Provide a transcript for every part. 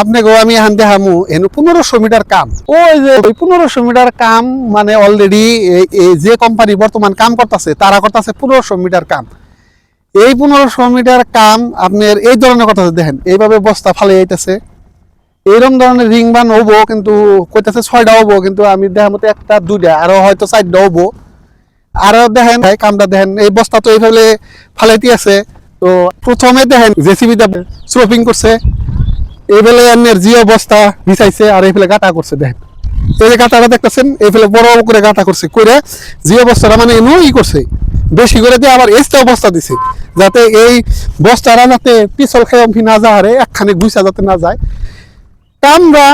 আপনাকে আমি এখান দেখামু এনে পনেরোশো মিটার কাম। ওই যে, ওই পনেরোশো মিটার কাম মানে অলরেডি যে কোম্পানি বর্তমান কাম করতেছে, তারা করতেছে পনেরোশো মিটার কাম। এই পনেরোশো মিটার কাম আপনার এই ধরনের কথা দেখেন, এইভাবে বস্তা ফালে যাইতেছে এইরকম ধরনের রিং বান হব, কিন্তু কইতাছে ছয়টা হব, কিন্তু আমি দেখা মতো একটা, দুইটা, আরও হয়তো চারটা হব। আরও দেখেন ভাই কামটা দেখেন, এই বস্তা তো এইভাবে ফালাইতে আছে। তো প্রথমে দেখেন জেসিবি স্লোপিং করছে। এইবেলে এমনি জিও বস্তা বিছাইছে আর এইফালে গাটা করছে, দেখেন। এই যে গাটাটা দেখতেছেন, এইফালে বড় করে গাটা করছে করে জিও বস্তাটা মানে এমন ই করছে, বেশি করে দিয়ে আবার এক্সট্রা বস্তা দিছে, যাতে এই বস্তাটা যাতে পিছল খেয়ে অম্ফি না যায় একখানে গুইসা যাতে না যায়। তা আমরা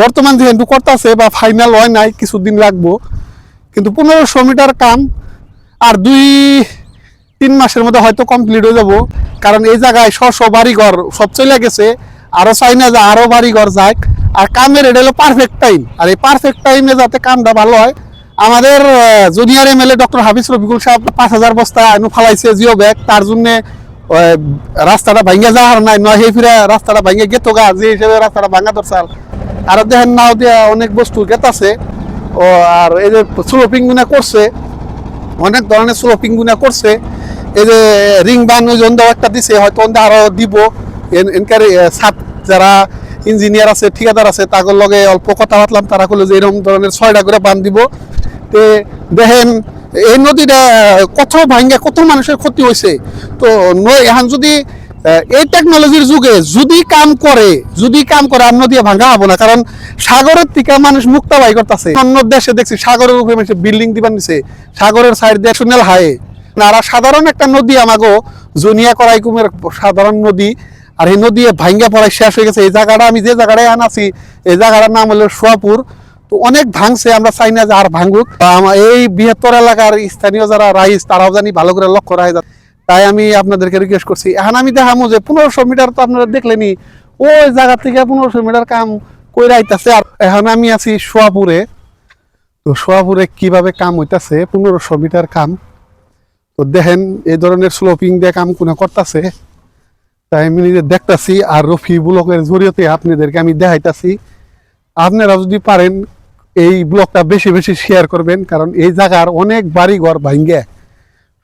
বর্তমান যেহেতু করতেছে বা ফাইনাল হয় নাই, কিছুদিন লাগবো, কিন্তু পনেরোশো মিটার কাম, আর দুই তিন মাসের মধ্যে হয়তো কমপ্লিট হয়ে যাব, কারণ এই জায়গায় শ শ বাড়িঘর সব চলে গেছে আরও চাই না যে আরও বাড়িঘর যাক। আর কামের এটা হলো পারফেক্ট টাইম আর এই পারফেক্ট টাইমে যাতে কামটা ভালো হয়, আমাদের junior M L A doctor Hafiz Rafiqul Saheb পাঁচ হাজার বস্তা এনে ফালাইছে জিও ব্যাগ। তার জন্য রাস্তাটা ভাঙ্গে যাওয়ার নাই, নয় সেই ফিরে রাস্তাটা ভাঙ্গে গেতো গা, যে হিসেবে রাস্তাটা ভাঙ্গা দরকার আর দেখেন নাও দিয়া অনেক বস্তু গেতাছে। ও, আর এই যে স্লোপিং গুনা করছে, অনেক ধরনের স্লোপিং গুনা করছে। এই যে রিং বান ওই জন্য একটা দিছে, হয়তো অন্ধে আরও দিব। এন- এনকার সাত যারা ইঞ্জিনিয়ার আছে, ঠিকাদার আছে, তাদের লগে অল্প কথা বাতলাম তারা করল যে এরকম ধরনের ছয়টা করে বান দিব। তে দেখেন, এই নদীটা কত ভাঙ্গা, কত মানুষের ক্ষতি হয়েছে তো এখন যদি এই টেকনোলজির যুগে যদি কাম করে, যদি কাম করে, আর নদী ভাঙ্গা হব না। কারণ সাগরের থেকে মানুষ মুক্তাবাই করতেছে। অন্য দেশে দেখছি সাগরের উপরে মানুষ বিল্ডিং দিবার নিছে। সাগরের সাইড দিয়ে ন্যাশনাল হাই আর সাধারণ একটা নদী আমাগো জুনিয়া করাইকুমের সাধারণ নদী আর এই নদী ভাঙ্গা পড়ায় শেষ হয়ে গেছে। এই জায়গাটা আমি যে জায়গাটায় আনাছি এই জায়গাটার নাম হলো সোয়াপুর। তো অনেক ভাঙছে, আমরা চাই না যে আর ভাঙুক। এই বৃহত্তর এলাকার স্থানীয় যারা রাইস তারাও জানি ভালো করে লক্ষ্য রাখে। তাই আমি আপনাদেরকে রিকোয়েস্ট করছি। এখন আমি দেখামো যে পনেরোশো মিটার তো আপনারা দেখলেনি ওই জায়গা থেকে পনেরোশো মিটার কাম কই রাইতাছে। আর এখন আমি আছি সোয়াপুরে। তো সোয়াপুরে কীভাবে কাম হইতাছে, পনেরোশো মিটার কাম। তো দেখেন, এই ধরনের স্লোপিং দিয়ে কাম কোনে করতেছে। তাই আমি নিজে দেখতাছি আর রফি ব্লকের জরিয়তে আপনাদেরকে আমি দেখাইতাছি। আপনারা যদি পারেন এই ব্লগটা বেশি বেশি শেয়ার করবেন কারণ এই জায়গার অনেক বাড়ি ঘর ভাঙ্গে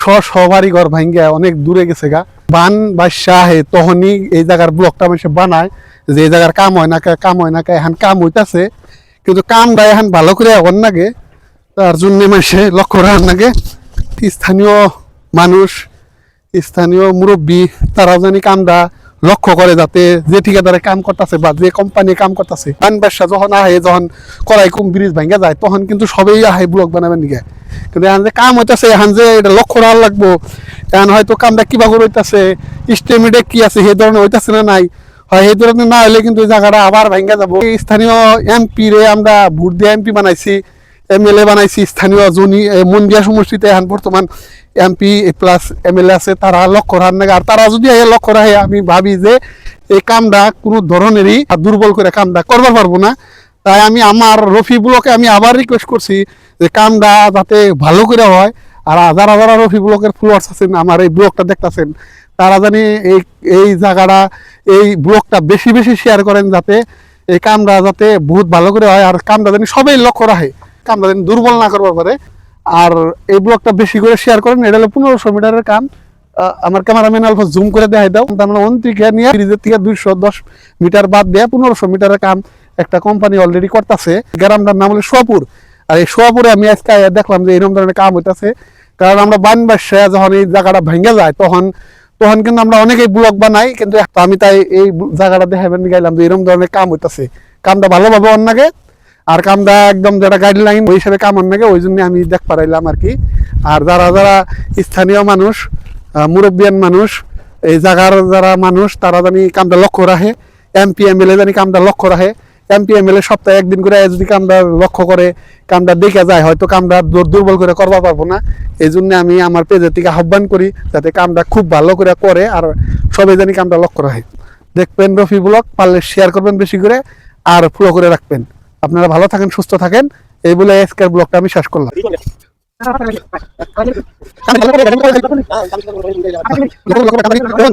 ছ ছ বাড়ি ঘর ভাঙ্গে অনেক দূরে গেছে গা। বান বা শাহে তখনই এই জায়গার ব্লকটা মানুষ বানায় যে এই জায়গার কাম হয় না কে, কাম হয় না কে, এখন কাম হইতাছে। কিন্তু কামটা এখন ভালো করে এখন নাগে তার জন্য মানুষে লক্ষ্য রাখার নাগে। স্থানীয় মানুষ স্থানীয় মুরব্বী, তারাও জানি কামটা লক্ষ্য করে যাতে যে ঠিকাদারে কাম করতেছে বা যে কোম্পানি কাম করতেছে বান ব্যবসা যখন আহে, যখন করাই কুম ব্রিজ ভাঙ্গা যায়, তখন কিন্তু সবেই আহে ব্লক বানাবেন নিকে কিন্তু এখন যে কাম হইতাছে, এখন যে এটা লক্ষ্য রাখার লাগবো, এখন হয়তো কামটা কিবা করে হইতাছে স্টেমিডে কি আছে, সেই ধরনের হইতাছে না নাই? হয় সেই ধরনের না হলে কিন্তু জায়গাটা আবার ভাঙ্গা যাব। স্থানীয় এমপি রে আমরা ভোট দিয়ে এমপি বানাইছি। এমএলএ বানাইছি, স্থানীয় জনি মন্দিয়া সমষ্টিতে এখন বর্তমান এমপি প্লাস এমএলএ আছে, তারা লক্ষ্য রাখার নাকি আর তারা যদি এই লক্ষ্য রাখে আমি ভাবি যে এই কামটা কোনো ধরনেরই দুর্বল করে কামটা করবার পারব না। তাই আমি আমার রফি ব্লকে আমি আবার রিকোয়েস্ট করছি যে কামটা যাতে ভালো করে হয়। আর হাজার হাজার রফি ব্লকের ফলোয়ার্স আছেন, আমার এই ব্লগটা দেখতেছেন, তারা জানি এই এই জায়গাটা, এই ব্লগটা বেশি বেশি শেয়ার করেন যাতে এই কামটা যাতে বহুত ভালো করে হয়। আর কামটা জানি সবাই লক্ষ্য রাখে কামটা জানি দুর্বল না করবার পারে। আর এই ব্লগটা বেশি করে শেয়ার করেন, এটা হলো পনেরোশো মিটারের কাম। আমার ক্যামেরাম্যান অল্প জুম করে দেখাই দাও। তার মানে অন্তিকে নিয়ে ব্রিজের থেকে দুইশো দশ মিটার বাদ দিয়ে পনেরোশো মিটারের কাম একটা কোম্পানি অলরেডি করতেছে। গ্রামটার নাম হলো সোয়াপুর। আর এই সোয়াপুরে আমি আজকে দেখলাম যে এরকম ধরনের কাম হইতাছে। কারণ আমরা বান বাসায় যখন এই জায়গাটা ভেঙে যায়, তখন তখন কিন্তু আমরা অনেকেই ব্লগ বানাই, কিন্তু আমি তাই এই জায়গাটা দেখাবেন গেলাম যে এরকম ধরনের কাম হইতাছে। কামটা ভালোভাবে অন্যকে আর কামটা একদম যেটা গাইডলাইন ওই হিসাবে কাম অন্যকে ওই জন্য আমি দেখ পারাইলাম আর কি। আর যারা যারা স্থানীয় মানুষ মুরব্বিয়ান মানুষ, এই জায়গার যারা মানুষ, তারা জানি কামটা লক্ষ্য রাখে। এমপি এমএলএ জানি কামটা লক্ষ্য রাখে। এমপি এমএলএ সপ্তাহে একদিন করে যদি কামটা লক্ষ্য করে কামটা দেখে যায়, হয়তো কামটা দুর- দুর্বল করে করবা পারব না। এই জন্য আমি আমার পেজের থেকে আহ্বান করি, যাতে কামটা খুব ভালো করে করে আর সবাই জানি কামটা লক্ষ্য রাখে। দেখবেন রফি ব্লগ, পারলে শেয়ার করবেন বেশি করে, আর ফলো করে রাখবেন। আপনারা ভালো থাকেন সুস্থ থাকেন। এই বলে আজকের ব্লগটা আমি শেষ করলাম। হ্যাঁ।